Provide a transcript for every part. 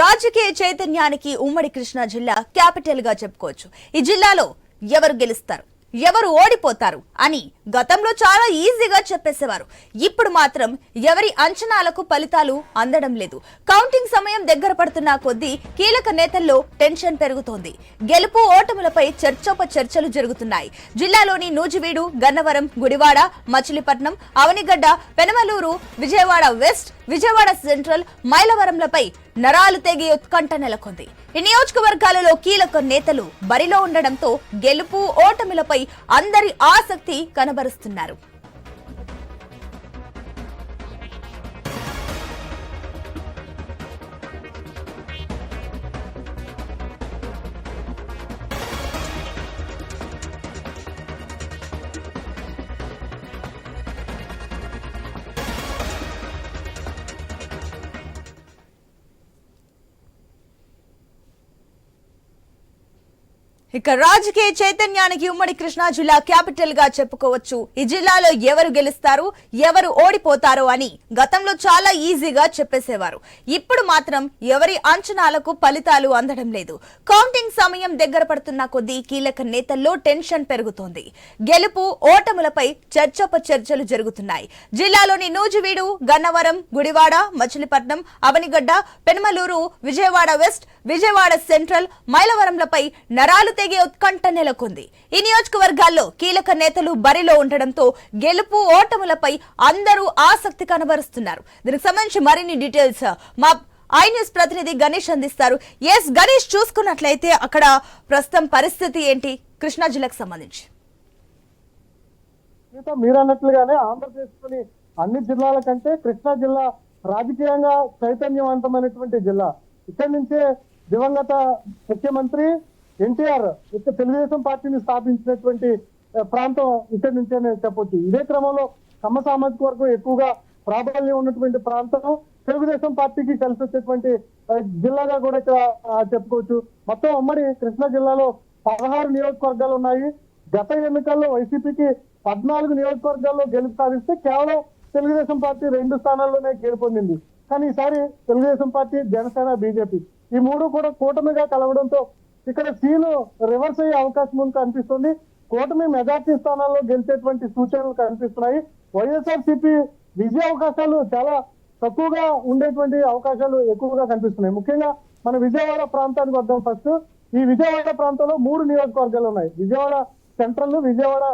రాజకీయ చైతన్యానికి ఉమ్మడి కృష్ణా జిల్లా క్యాపిటల్గా చెప్పుకోవచ్చు. ఈ జిల్లాలో ఎవరు గెలుస్తారు ఎవరు ఓడిపోతారు అని గతంలో చాలా ఈజీగా చెప్పేసేవారు. ఇప్పుడు మాత్రం ఎవరి అంచనాలకు ఫలితాలు అందడం లేదు. కౌంటింగ్ సమయం దగ్గర పడుతున్న కొద్దీ కీలక నేతల్లో టెన్షన్ పెరుగుతోంది. గెలుపు ఓటములపై చర్చోప చర్చలు జరుగుతున్నాయి. జిల్లాలోని నూజివీడు గన్నవరం గుడివాడ మచిలీపట్నం అవనిగడ్డ పెనమలూరు విజయవాడ వెస్ట్ విజయవాడ సెంట్రల్ మైలవరంలపై నరాలు తెగి ఉత్కంఠ నెలకొంది. ఈ నియోజకవర్గాలలో కీలక నేతలు బరిలో ఉండడంతో గెలుపు ఓటమిలపై అందరి ఆసక్తి కనబరుస్తున్నారు. ఇక రాజకీయ చైతన్యానికి ఉమ్మడి కృష్ణా జిల్లా క్యాపిటల్గా చెప్పుకోవచ్చు. ఈ జిల్లాలో ఎవరు గెలుస్తారు ఎవరు ఓడిపోతారో అని గతంలో చాలా ఈజీగా చెప్పేసేవారు. ఇప్పుడు మాత్రం ఎవరి అంచనాలకు ఫలితాలు అందడం లేదు. కౌంటింగ్ సమయం దగ్గర పడుతున్న కొద్దీ కీలక నేతల్లో టెన్షన్ పెరుగుతోంది. గెలుపు ఓటములపై చర్చప చర్చలు జరుగుతున్నాయి. జిల్లాలోని నూజివీడు గన్నవరం గుడివాడ మచిలీపట్నం అవనిగడ్డ పెనమలూరు విజయవాడ వెస్ట్ విజయవాడ సెంట్రల్ మైలవరంలపై నరాలు తెగే ఉత్కంఠ నెలకొంది. ఈ నియోజకవర్గాల్లో కీలక నేతలు బరిలో ఉండడంతో గెలుపు ఓటములపై అందరూ ఆసక్తి కనబరుస్తున్నారు. దీనికి సంబంధించి మరిన్ని డీటెయిల్స్ మా ఐ న్యూస్ ప్రతినిధి గణేష్ అందిస్తారు. ఎస్ గణేష్ చూసుకున్నట్లయితే అక్కడ ప్రస్తుతం పరిస్థితి ఏంటి? కృష్ణా జిల్లాకు సంబంధించి. మీరు అన్నట్లుగానే ఆంధ్రప్రదేశ్లోని అన్ని జిల్లాల కంటే కృష్ణా జిల్లా రాజకీయంగా చైతన్యవంతమైనటువంటి జిల్లా. ఇక్కడి నుంచే దివంగత ముఖ్యమంత్రి ఎన్టీఆర్ ఇక్కడ తెలుగుదేశం పార్టీని స్థాపించినటువంటి ప్రాంతం ఇక్కడి నుంచే చెప్పొచ్చు. ఇదే క్రమంలో సమ సామాజిక వర్గం ఎక్కువగా ప్రాబల్యం ఉన్నటువంటి ప్రాంతం తెలుగుదేశం పార్టీకి కలిసి వచ్చేటువంటి జిల్లాగా కూడా ఇక్కడ చెప్పుకోవచ్చు. మొత్తం ఉమ్మడి కృష్ణా జిల్లాలో పదహారు నియోజకవర్గాలు ఉన్నాయి. గత ఎన్నికల్లో వైసీపీకి పద్నాలుగు నియోజకవర్గాల్లో గెలుపు సాధిస్తే కేవలం తెలుగుదేశం పార్టీ రెండు స్థానాల్లోనే గెలుపొందింది కానీ ఈసారి తెలుగుదేశం పార్టీ జనసేన బీజేపీ ఈ మూడు కూడా కూటమిగా కలవడంతో ఇక్కడ సీను రివర్స్ అయ్యే అవకాశం ఉంది కనిపిస్తుంది కూటమి మెజార్టీ స్థానాల్లో గెలిచేటువంటి సూచనలు కనిపిస్తున్నాయి. వైఎస్ఆర్ సిపి విజయ అవకాశాలు చాలా తక్కువగా ఉండేటువంటి అవకాశాలు ఎక్కువగా కనిపిస్తున్నాయి. ముఖ్యంగా మన విజయవాడ ప్రాంతానికి వద్దాం ఫస్ట్. ఈ విజయవాడ ప్రాంతంలో మూడు నియోజకవర్గాలు ఉన్నాయి. Vijayawada central Vijayawada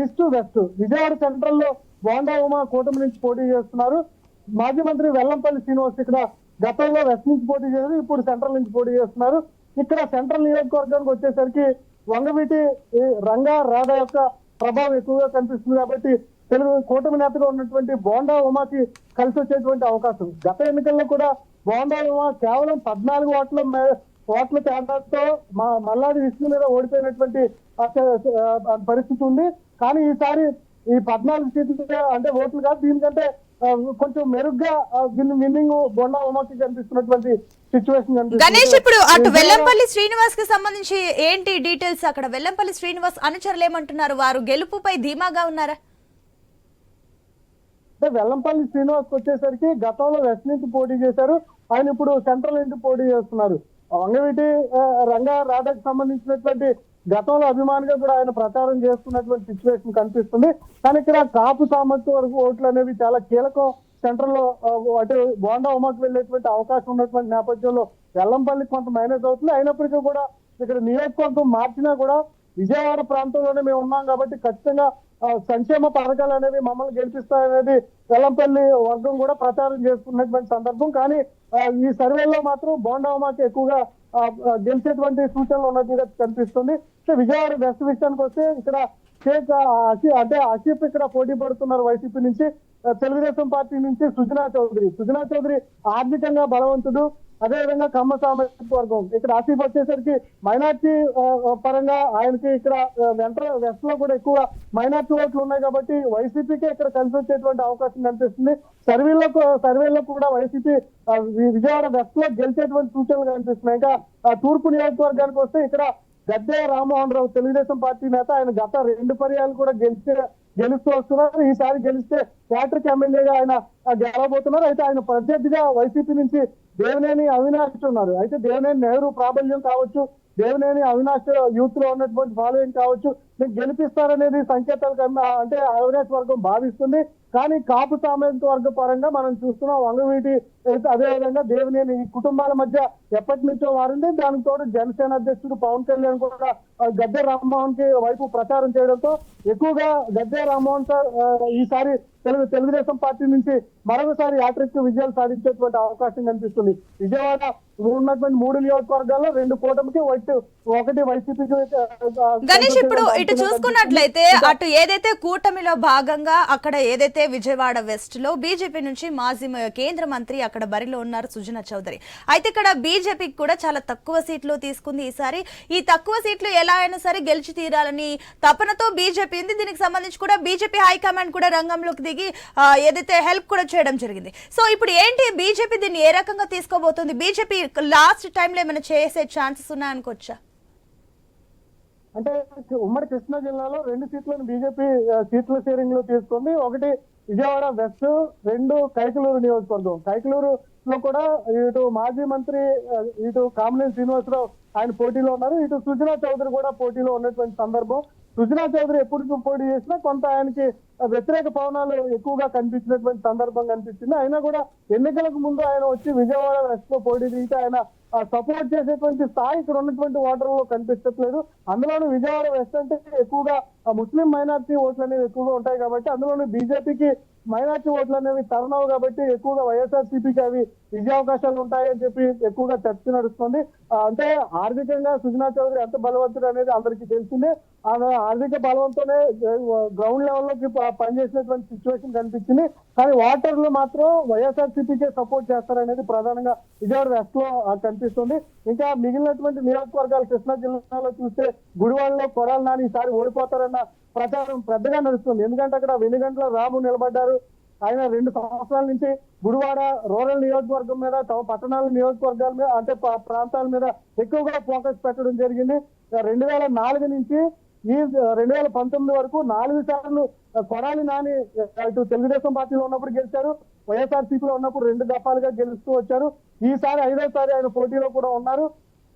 east west. Vijayawada సెంట్రల్లో బోండా ఉమా కూటమి నుంచి పోటీ చేస్తున్నారు. మాజీ మంత్రి వెల్లంపల్లి శ్రీనివాస్ ఇక్కడ గతంలో వెస్ట్ నుంచి పోటీ చేశారు ఇప్పుడు సెంట్రల్ నుంచి పోటీ చేస్తున్నారు. ఇక్కడ సెంట్రల్ నియోజకవర్గానికి వచ్చేసరికి వంగవీటి ఈ రంగా రాధా యొక్క ప్రభావం ఎక్కువగా కనిపిస్తుంది కాబట్టి తెలుగు కూటమి నేతగా ఉన్నటువంటి బోండా ఉమాకి కలిసి వచ్చేటువంటి అవకాశం. గత ఎన్నికల్లో కూడా బోండా ఉమా కేవలం పద్నాలుగు ఓట్ల ఓట్ల తేడాతో మా మల్లాది విష్ణు మీద ఓడిపోయినటువంటి పరిస్థితి ఉంది. కానీ ఈసారి ఈ పద్నాలుగు సీట్లు అంటే ఓట్లు కాదు. దీనికంటే కొంచెం మెరుగ్గా విన్నింగ్ బొండా ఉమాకి కనిపిస్తున్నటువంటి సిచ్యువేషన్ గణేష్ ఇప్పుడు అటు వెల్లంపల్లి శ్రీనివాస్కి సంబంధించి ఏంటి డీటెయిల్స్ అక్కడ? వెల్లంపల్లి శ్రీనివాస్ అనుచరులు ఏమంటున్నారు వారు గెలుపుపై ధీమాగా ఉన్నారా? అంటే వెల్లంపల్లి శ్రీనివాస్ వచ్చేసరికి గతంలో వెస్ట్ నుంచి పోటీ చేశారు. ఆయన ఇప్పుడు సెంట్రల్ నుంచి పోటీ చేస్తున్నారు. అంగవీటి రంగా రాధాకి సంబంధించినటువంటి గతంలో అభిమానిగా కూడా ఆయన ప్రచారం చేస్తున్నటువంటి సిచ్యువేషన్ కనిపిస్తుంది. కానీ ఇక్కడ కాపు సామర్థ్యం వరకు ఓట్లు అనేవి చాలా కీలకం. సెంట్రల్లో అటు బోండా ఉమాకి వెళ్ళేటువంటి అవకాశం ఉన్నటువంటి నేపథ్యంలో వెల్లంపల్లి కొంత మైనస్ అవుతుంది. అయినప్పటికీ కూడా ఇక్కడ నియోజకవర్గం మార్చినా కూడా విజయవాడ ప్రాంతంలోనే మేము ఉన్నాం కాబట్టి ఖచ్చితంగా సంక్షేమ పథకాలు అనేవి మమ్మల్ని గెలిపిస్తాయనేది వెల్లంపల్లి వర్గం కూడా ప్రచారం చేసుకున్నటువంటి సందర్భం. కానీ ఈ సర్వేలో మాత్రం బోండామాకి ఎక్కువగా గెలిచేటువంటి సూచనలు ఉన్నట్టుగా కనిపిస్తుంది. సో విజయవాడ వెస్ట్ విషయానికి వస్తే ఇక్కడ షేక్ అంటే ఆసిఫ్ ఇక్కడ పోటీ పడుతున్నారు వైసీపీ నుంచి. తెలుగుదేశం పార్టీ నుంచి సుజనా చౌదరి. సుజనా చౌదరి ఆర్థికంగా బలవంతుడు. అదేవిధంగా కమ్మ సామాజిక వర్గం. ఇక్కడ ఆసిఫ్ వచ్చేసరికి మైనార్టీ పరంగా ఆయనకి ఇక్కడ వెంటర్ వెంట వెస్ట్లో కూడా ఎక్కువ మైనార్టీ ఓట్లు ఉన్నాయి కాబట్టి వైసీపీకి ఇక్కడ కలిసి వచ్చేటువంటి అవకాశం కనిపిస్తుంది. సర్వేలో సర్వేలో కూడా వైసీపీ విజయవాడ వెస్ట్లో గెలిచేటువంటి సూచనలు కనిపిస్తున్నాయి. ఇంకా తూర్పు నియోజకవర్గానికి వస్తే ఇక్కడ గద్దె రామ్మోహన్ రావు తెలుగుదేశం పార్టీ నేత ఆయన గత రెండు పర్యాలు కూడా గెలిచే గెలుస్తూ వస్తున్నారు. ఈసారి గెలిస్తే హ్యాట్రిక్ ఎమ్మెల్యేగా ఆయన గెలవబోతున్నారు. అయితే ఆయన ప్రత్యర్థిగా వైసీపీ నుంచి దేవినేని అవినాష్ ఉన్నారు. అయితే దేవినేని నెహ్రూ ప్రాబల్యం కావచ్చు దేవినేని అవినాష్ యూత్లో ఉన్నటువంటి ఫాలోయింగ్ కావచ్చు మీకు గెలిపిస్తారనేది సంకేతాలు కన్నా అంటే అవినాష్ వర్గం భావిస్తుంది. కానీ కాపు సామాజిక వర్గ పరంగా మనం చూస్తున్నాం వంగవీటి అదే విధంగా దేవినేని ఈ కుటుంబాల మధ్య ఎప్పటి నుంచో వారింది. దానికి తోడు జనసేన అధ్యక్షుడు పవన్ కళ్యాణ్ కూడా గద్దె రామ్మోహన్కి వైపు ప్రచారం చేయడంతో ఎక్కువగా గద్దె రామ్మోహన్ సార్ ఈసారి తెలుగు తెలుగుదేశం పార్టీ నుంచి మరొకసారి యాట్రిక్ విజయాలు సాధించేటువంటి అవకాశం కనిపిస్తుంది. విజయవాడ ఉన్నటువంటి మూడు నియోజకవర్గాల్లో రెండు కూటమికి ఒకటి ఒకటి వైసీపీకి ఆ, గణేష్ ఇప్పుడు ఇటు. చూసుకున్నట్లయితే అటు ఏదైతే కూటమిలో భాగంగా అక్కడ ఏదైతే విజయవాడ వెస్ట్లో బీజేపీ నుంచి మాజీ కేంద్ర మంత్రి అక్కడ బరిలో ఉన్నారు సుజనా చౌదరి. అయితే ఇక్కడ బీజేపీకి కూడా చాలా తక్కువ సీట్లు తీసుకుంది ఈసారి. ఈ తక్కువ సీట్లు ఎలా అయినా సరే గెలిచి తీరాలని తపనతో బీజేపీ ఉంది. దీనికి సంబంధించి కూడా బీజేపీ హైకమాండ్ కూడా రంగంలోకి దిగి ఏదైతే హెల్ప్ కూడా చేయడం జరిగింది. సో ఇప్పుడు ఏంటి బీజేపీ దీన్ని ఏ రకంగా తీసుకోబోతుంది? బీజేపీ లాస్ట్ టైంలో ఏమైనా చేసే ఛాన్సెస్ ఉన్నాయనుకోవచ్చా? అంటే ఉమ్మడి కృష్ణా జిల్లాలో రెండు సీట్లను బీజేపీ సీట్ల షేరింగ్లో తీసుకుంది. ఒకటి విజయవాడ వెస్ట్ రెండు కైకలూరు నియోజకవర్గం. కైకలూరు లో కూడా ఇటు మాజీ మంత్రి ఇటు కామినేని శ్రీనివాసరావు ఆయన పోటీలో ఉన్నారు. ఇటు సుజనా చౌదరి కూడా పోటీలో ఉన్నటువంటి సందర్భం. సుజనా చౌదరి ఎప్పుడు పోటీ చేసినా కొంత ఆయనకి వ్యతిరేక పవనాలు ఎక్కువగా కనిపించినటువంటి సందర్భం కనిపించింది. అయినా కూడా ఎన్నికలకు ముందు ఆయన వచ్చి విజయవాడ వెస్ట్లో పోటీ దిగితే ఆయన సపోర్ట్ చేసేటువంటి స్థాయి ఇక్కడ ఉన్నటువంటి ఓటర్లో కనిపించట్లేదు. అందులోనూ విజయవాడ వెస్ట్ అంటే ఎక్కువగా ముస్లిం మైనార్టీ ఓట్లు అనేవి ఎక్కువగా ఉంటాయి కాబట్టి అందులోనూ బీజేపీకి మైనార్టీ ఓట్లు అనేవి తరణవు కాబట్టి ఎక్కువగా వైఎస్ఆర్సీపీకి అవి విజయ అవకాశాలు ఉంటాయని చెప్పి ఎక్కువగా చర్చ నడుస్తుంది. అంటే ఆర్థికంగా సుజనా చౌదరి ఎంత బలవంతుడు అనేది అందరికీ తెలిసిందే. ఆమె ఆర్థిక బలవంతోనే గ్రౌండ్ లెవెల్లోకి ప- పనిచేసినటువంటి సిచ్యువేషన్ కనిపించింది. కానీ వాటర్లో మాత్రం వైఎస్ఆర్ సిపికే సపోర్ట్ చేస్తారనేది ప్రధానంగా విజయవాడ వెస్ట్లో కనిపిస్తుంది. ఇంకా మిగిలినటువంటి నియోజకవర్గాలు కృష్ణా జిల్లాలో చూస్తే గుడివాడలో కొడాల నాని ఈసారి ఓడిపోతారన్న ప్రచారం పెద్దగా నడుస్తుంది. ఎందుకంటే అక్కడ వెనుగంట్ల రాము నిలబడ్డారు. ఆయన రెండు సంవత్సరాల నుంచి గుడివాడ రూరల్ నియోజకవర్గం మీద తమ పట్టణాల నియోజకవర్గాల మీద అంటే ప్రాంతాల మీద ఎక్కువగా ఫోకస్ పెట్టడం జరిగింది. రెండు వేల నాలుగు నుంచి ఈ రెండు వేల పంతొమ్మిది వరకు నాలుగు సార్లు కొడాలి నాని ఇటు తెలుగుదేశం పార్టీలో ఉన్నప్పుడు గెలిచారు వైఎస్ఆర్లో ఉన్నప్పుడు రెండు దఫాలుగా గెలుస్తూ వచ్చారు. ఈసారి ఐదోసారి ఆయన పోటీలో కూడా ఉన్నారు.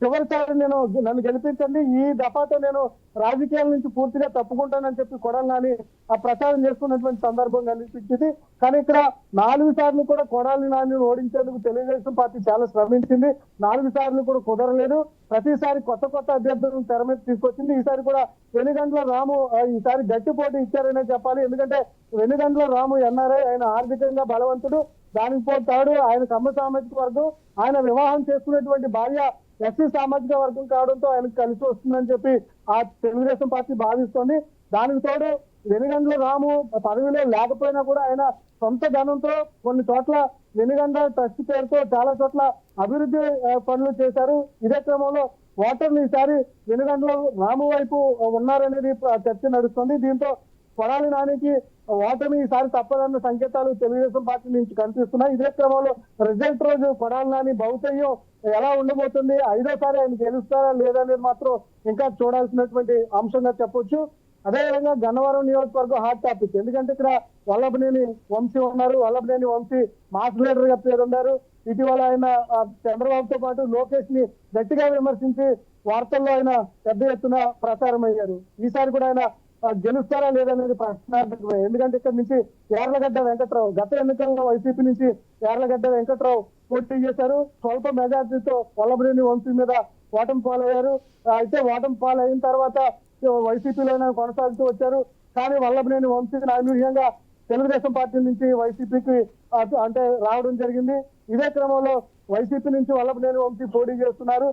చివరిసారి నేను నన్ను గెలిపించండి. ఈ దఫాతో నేను రాజకీయాల నుంచి పూర్తిగా తప్పుకుంటానని చెప్పి కొడాలి నాని ఆ ప్రచారం చేసుకున్నటువంటి సందర్భం కనిపించింది. కానీ ఇక్కడ నాలుగు సార్లు కూడా కొడాలి నాని ఓడించేందుకు తెలుగుదేశం పార్టీ చాలా శ్రమించింది. నాలుగు సార్లు కూడా కుదరలేదు. ప్రతిసారి కొత్త కొత్త అభ్యర్థులను తెర మీద తీసుకొచ్చింది. ఈసారి కూడా వెనుగండ్ల రాము ఈసారి గట్టి పోటీ ఇచ్చారనే చెప్పాలి. ఎందుకంటే వెనుగండ్ల రాము ఎన్ఆర్ఐ ఆయన ఆర్థికంగా బలవంతుడు దానికి పోతాడు. ఆయన కమ్మ సామాజిక వర్గం ఆయన వివాహం చేసుకునేటువంటి భార్య ఎస్సీ సామాజిక వర్గం కావడంతో ఆయనకు కలిసి వస్తుందని చెప్పి ఆ తెలుగుదేశం పార్టీ భావిస్తోంది. దానికి తోడు వెనుగండ్ల రాము పదవిలో లేకపోయినా కూడా ఆయన సొంత ధనంతో కొన్ని చోట్ల వెనుగండ్ల ట్రస్ట్ పేరుతో చాలా చోట్ల అభివృద్ధి పనులు చేశారు. ఇదే క్రమంలో ఓటర్లు ఈసారి వెనుగండ్ల రాము వైపు ఉన్నారనేది చర్చ నడుస్తుంది. దీంతో కొడాలి నానికి ఓటమి ఈసారి తప్పదన్న సంకేతాలు తెలుగుదేశం పార్టీ నుంచి కనిపిస్తున్నాయి. ఇదే క్రమంలో రిజల్ట్ రోజు కొడాలి నాని భౌతయ్యం ఎలా ఉండబోతుంది? ఐదోసారి ఆయన గెలుస్తారా లేదా అనేది మాత్రం ఇంకా చూడాల్సినటువంటి అంశంగా చెప్పొచ్చు. అదేవిధంగా గన్నవరం నియోజకవర్గం హాట్ టాపిక్ ఎందుకంటే ఇక్కడ వల్లభనేని వంశీ ఉన్నారు. వల్లభనేని వంశీ మాస్ లీడర్గా పేరున్నారు ఇటీవల ఆయన చంద్రబాబుతో పాటు లోకేష్ని గట్టిగా విమర్శించి వార్తల్లో ఆయన పెద్ద ఎత్తున ప్రచారం అయ్యారు ఈసారి కూడా ఆయన గెలుస్తారా లేదనేది ప్రశ్నార్థకం ఎందుకంటే ఇక్కడ నుంచి యార్లగడ్డ వెంకట్రావు గత ఎన్నికల్లో వైసీపీ నుంచి యార్లగడ్డ వెంకట్రావు పోటీ చేశారు. స్వల్ప మెజార్టీతో వల్లభనేని వంశీ మీద ఓటమి పాలయ్యారు. అయితే ఓటమి పాలైన తర్వాత వైసీపీలోనే కొనసాగుతూ వచ్చారు. కానీ వల్లభనేని వంశీని అనూహ్యంగా తెలుగుదేశం పార్టీ నుంచి వైసీపీకి అంటే రావడం జరిగింది. ఇదే క్రమంలో వైసీపీ నుంచి వల్లభనేని వంశీ పోటీ చేస్తున్నారు.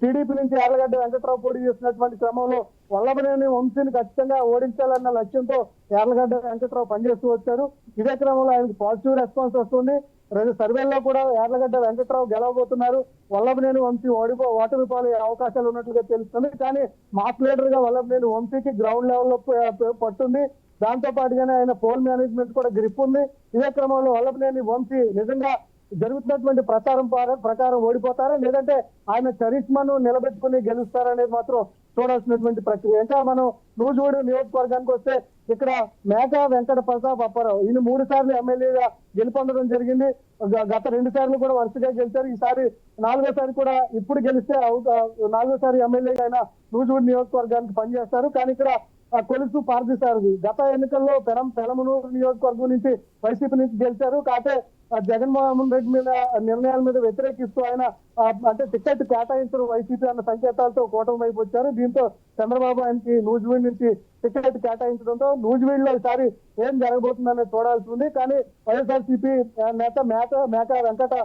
టీడీపీ నుంచి యార్లగడ్డ వెంకట్రావు పోటీ చేస్తున్నటువంటి క్రమంలో వల్లభనేని వంశీని ఖచ్చితంగా ఓడించాలన్న లక్ష్యంతో యార్లగడ్డ వెంకట్రావు పనిచేస్తూ వచ్చారు. ఇదే క్రమంలో ఆయనకు పాజిటివ్ రెస్పాన్స్ వస్తుంది. రెండు సర్వేల్లో కూడా యార్లగడ్డ వెంకట్రావు గెలవబోతున్నారు. వల్లభనేని వంశీ ఓడిపో ఓటమి పాలయ్యే అవకాశాలు ఉన్నట్లుగా తెలుస్తుంది. కానీ మాస్ లీడర్గా వల్లభనేని వంశీకి గ్రౌండ్ లెవెల్లో పట్టుంది. దాంతో పాటుగానే ఆయన పోల్ మేనేజ్మెంట్ కూడా గ్రిప్ ఉంది. ఇదే క్రమంలో వల్లభనేని వంశీ నిజంగా జరుగుతున్నటువంటి ప్రచారం ప్రకారం ఓడిపోతారా? లేదంటే ఆయన చరిష్మను నిలబెట్టుకుని గెలుస్తారనేది మాత్రం చూడాల్సినటువంటి ప్రక్రియ. ఇంకా మనం నూజువూడు నియోజకవర్గానికి వస్తే ఇక్కడ మేక వెంకట ప్రతాప్ అప్పారావు ఈయన మూడు సార్లు ఎమ్మెల్యేగా గెలుపొందడం జరిగింది. గత రెండు సార్లు కూడా వరుసగా గెలిచారు. ఈసారి నాలుగోసారి కూడా ఇప్పుడు గెలిస్తే నాలుగోసారి ఎమ్మెల్యేగా ఆయన నూజువూడు నియోజకవర్గానికి పనిచేస్తారు. కానీ ఇక్కడ కొలుసు పారదీశారు. గత ఎన్నికల్లో పెరం పెరమనూరు నియోజకవర్గం నుంచి వైసీపీ నుంచి గెలిచారు. కాకపోతే జగన్మోహన్ రెడ్డి మీద నిర్ణయాల మీద వ్యతిరేకిస్తూ ఆయన అంటే టికెట్ కేటాయించడం వైసీపీ అన్న సంకేతాలతో కూటమి వైపు వచ్చారు. దీంతో చంద్రబాబు ఆయనకి నూజివీడ్ నుంచి టికెట్ కేటాయించడంతో నూజివీడ్లో ఈసారి ఏం జరగబోతుందనేది చూడాల్సి ఉంది. కానీ వైఎస్ఆర్సీపీ నేత మేక మేక వెంకట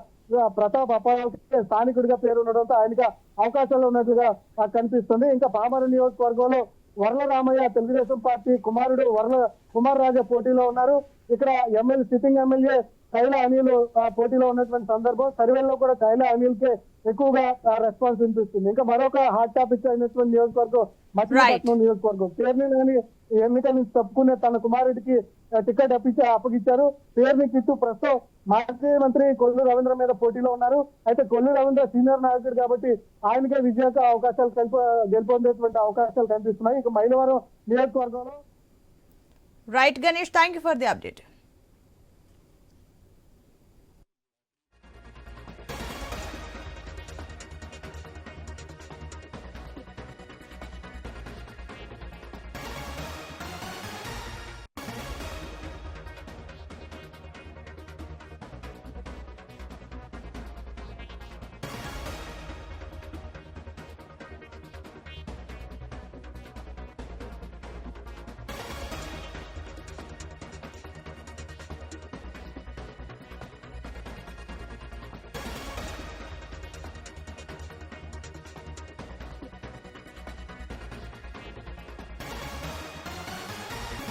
ప్రతాప్ అప్పారావుకి స్థానికుడిగా పేరు ఉండడంతో ఆయనకి అవకాశాలు ఉన్నట్లుగా కనిపిస్తుంది. ఇంకా పామర నియోజకవర్గంలో వరల రామయ్య తెలుగుదేశం పార్టీ కుమారుడు వరల కుమార్ రాజా పోటీలో ఉన్నారు. ఇక్కడ MLA sitting MLA Kaila Anil పోటీలో ఉన్నటువంటి సందర్భం. సర్వేలో కూడా కైలా అనిల్ కే ఎక్కువగా రెస్పాన్స్ వినిపిస్తుంది. ఇంకా మరొక హాట్ టాపిక్ అయినటువంటి నియోజకవర్గం మచిలీపట్నం నియోజకవర్గం. పేరుని ఎన్నికల నుంచి తప్పుకునే తన కుమారుడికి టికెట్ అప్పించి అప్పగించారు పేరుని కిట్టు ప్రస్తుతం మాజీ మంత్రి కొల్లు రవీంద్ర మీద పోటీలో ఉన్నారు. అయితే కొల్లు రవీంద్ర సీనియర్ నాయకుడు కాబట్టి ఆయనకే విజయక అవకాశాలు కలిప గెలుపొందేటువంటి అవకాశాలు కనిపిస్తున్నాయి. ఇక మైలవరం నియోజకవర్గంలో right Ganesh thank you for the update